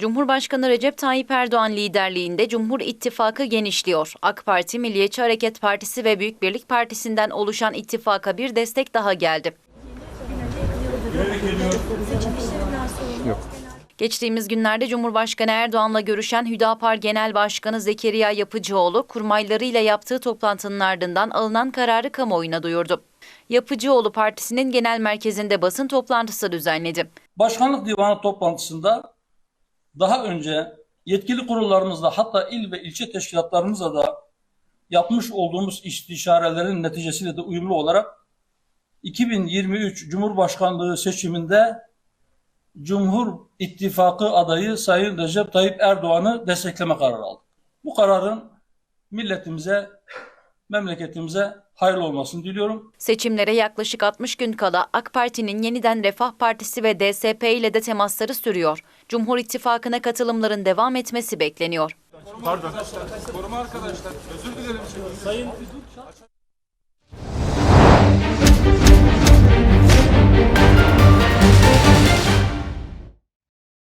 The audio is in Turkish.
Cumhurbaşkanı Recep Tayyip Erdoğan liderliğinde Cumhur İttifakı genişliyor. AK Parti, Milliyetçi Hareket Partisi ve Büyük Birlik Partisi'nden oluşan ittifaka bir destek daha geldi. Geçtiğimiz günlerde Cumhurbaşkanı Erdoğan'la görüşen Hüdapar Genel Başkanı Zekeriya Yapıcıoğlu, kurmaylarıyla yaptığı toplantının ardından alınan kararı kamuoyuna duyurdu. Yapıcıoğlu partisinin genel merkezinde basın toplantısı düzenledi. Başkanlık Divanı toplantısında daha önce yetkili kurullarımızla hatta il ve ilçe teşkilatlarımızla da yapmış olduğumuz istişarelerin neticesiyle de uyumlu olarak 2023 Cumhurbaşkanlığı seçiminde Cumhur İttifakı adayı Sayın Recep Tayyip Erdoğan'ı destekleme kararı aldık. Bu kararın milletimize, memleketimize hayırlı olmasını diliyorum. Seçimlere yaklaşık 60 gün kala AK Parti'nin yeniden Refah Partisi ve DSP ile de temasları sürüyor. Cumhur İttifakı'na katılımların devam etmesi bekleniyor. Pardon. Koruma arkadaşlar. Özür dilerim. Sayın